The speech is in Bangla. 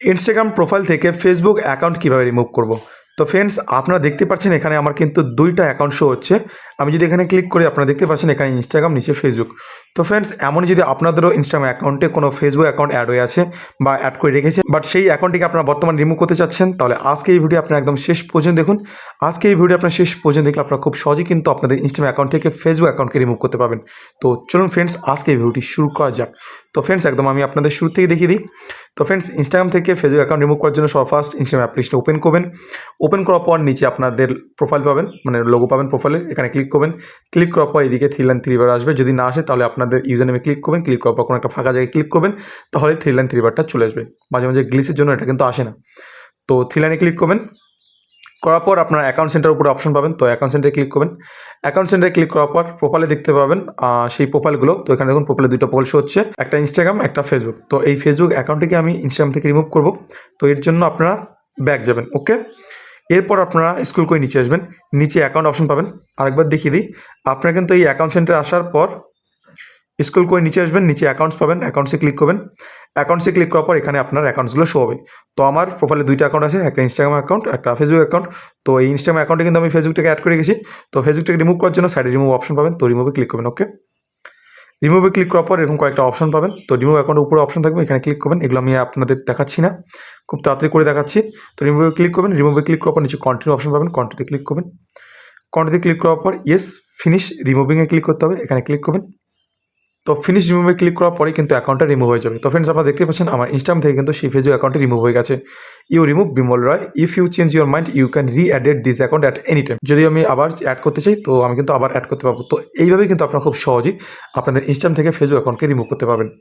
ইনস্টাগ্রাম প্রোফাইল থেকে ফেসবুক অ্যাকাউন্ট কীভাবে রিমুভ করব? তো ফ্রেন্ডস আপনারা দেখতে পাচ্ছেন এখানে আমার কিন্তু দুইটা অ্যাকাউন্ট শো হচ্ছে। আমি যদি এখানে ক্লিক করি, আপনারা দেখতে পাচ্ছেন এখানে ইনস্টাগ্রাম নিচে ফেসবুক তো ফ্রেন্ডস এমনই যদি আপনাদেরও ইনস্টাগ্রাম অ্যাকাউন্টে কোনো ফেসবুক অ্যাকাউন্ট অ্যাড হয়ে আছে বা অ্যাড করে রেখেছে বাট সেই অ্যাকাউন্টটিকে আপনারা বর্তমানে রিমুভ করতে চাচ্ছেন, তাহলে আজকে এই ভিডিও আপনার একদম শেষ পর্যন্ত দেখুন। আজকে এই ভিডিও আপনার শেষ পর্যন্ত দেখলে আপনারা খুব সহজেই কিন্তু আপনাদের ইনস্টাগ্রাম অ্যাকাউন্ট থেকে ফেসবুক অ্যাকাউন্টকে রিমুভ করতে পারবেন। তো চলুন ফ্রেন্ডস আজকে এই ভিডিওটি শুরু করা যাক। তো ফ্রেন্ডস একদম আমি আপনাদের শুরু থেকে দেখিয়ে দিই। তো ফ্রেন্ডস ইনস্টাগ্রাম থেকে ফেসবুক অ্যাকাউন্ট রিমুভ করার জন্য সবার ফার্স্ট ইনস্টাগ্রাম অ্যাপ্লিকেশন ওপেন করবেন। ওপেন করার পর নিচে আপনাদের প্রোফাইল পাবেন মানে লোগো পাবেন প্রোফাইলে এখানে ক্লিক করবেন। ক্লিক করার পর এদিকে থ্রি লাইন থ্রিবার আসবে। যদি না আসে, তাহলে আপনাদের ইউজার নেমে ক্লিক করবেন। ক্লিক করার পর কোনো একটা ফাঁকা জায়গায় ক্লিক করবেন, তাহলে থ্রি লাইন থ্রিবারটা চলে আসবে। মাঝে মাঝে গ্লিসের জন্য এটা কিন্তু আসে না। তো থ্রি লাইনে ক্লিক করবেন। করার পর আপনার অ্যাকাউন্ট সেন্টার উপরে অপশন পাবেন। তো অ্যাকাউন্ট সেন্টারে ক্লিক করবেন। অ্যাকাউন্ট সেন্টারে ক্লিক করার পর প্রোফাইলে দেখতে পাবেন সেই প্রোফাইলগুলো তো এখানে দেখুন প্রোফাইলে দুটো প্রোফাইল শো হচ্ছে। একটা ইনস্টাগ্রাম একটা ফেসবুক তো এই ফেসবুক অ্যাকাউন্টটিকে আমি ইনস্টাগ্রাম থেকে রিমুভ করব। তো এর জন্য আপনারা ব্যাক যাবেন ওকে এরপর আপনারা স্কুল করে নিচে আসবেন। নিচে অ্যাকাউন্ট অপশন পাবেন। আরেকবার দেখিয়ে দিই। আপনারা কিন্তু এই অ্যাকাউন্ট সেন্টারে আসার পর স্কুল করে নিচে আসবেন, নিচে অ্যাকাউন্টস পাবেন অ্যাকাউন্টসে ক্লিক করবেন। অ্যাকাউন্টসে ক্লিক করার পর এখানে আপনার অ্যাকাউন্টসগুলো শো হবে। তো আমার প্রোফাইলে দুইটা অ্যাকাউন্ট আছে, একটা ইনস্টাগ্রাম অ্যাকাউন্ট একটা ফেসবুক অ্যাকাউন্ট তো এই ইনস্টাগ্রাম অ্যাকাউন্টে কিন্তু আমি ফেসবুকটাকে অ্যাড করে গেছি তো ফেসবুকটাকে রিমুভ করার জন্য সাইডে রিমুভ অপশন পাবেন, তো রিমুভে ক্লিক করবেন ওকে রিমুভে ক্লিক করার পর এরকম কয়েকটা অপশন পাবেন। তো রিমুভ অ্যাকাউন্টের উপরে অপশন থাকবে, এখানে ক্লিক করবেন। এগুলো আমি আপনাদের দেখাচ্ছি না। খুব তাড়াতাড়ি করে দেখাচ্ছি। তো রিমুভে ক্লিক করবেন রিমুভে ক্লিক করার পর নিচে কন্টিনিউ অপশন পাবেন কন্টিনিউতে ক্লিক করবেন। কন্টিনিউতে ক্লিক করার পর ইয়েস ফিনিশ রিমুভিংয়ে ক্লিক করতে হবে, এখানে ক্লিক করবেন। তো ফিনিশ রিমুভে ক্লিক করার পরে কিন্তু অ্যাকাউন্টটা রিমুভ হয়ে যাবে। তো ফ্রেন্ডস আপনারা দেখতে পাচ্ছেন আমার ইনস্টাগ্রাম থেকে কিন্তু সেই ফেসবুক অ্যাকাউন্টে রিমুভ হয়ে গেছে। You remove Bimal Roy if you change your mind you can re added this account at any time যদি আমি আবার অ্যাড করতে চাই, তো আমি কিন্তু আবার অ্যাড করতে পারব। তো এইভাবে কিন্তু আপনারা খুব সহজেই আপনাদের ইনস্টাগ্রাম থেকে ফেসবুক অ্যাকাউন্টকে রিমুভ করতে পারবেন।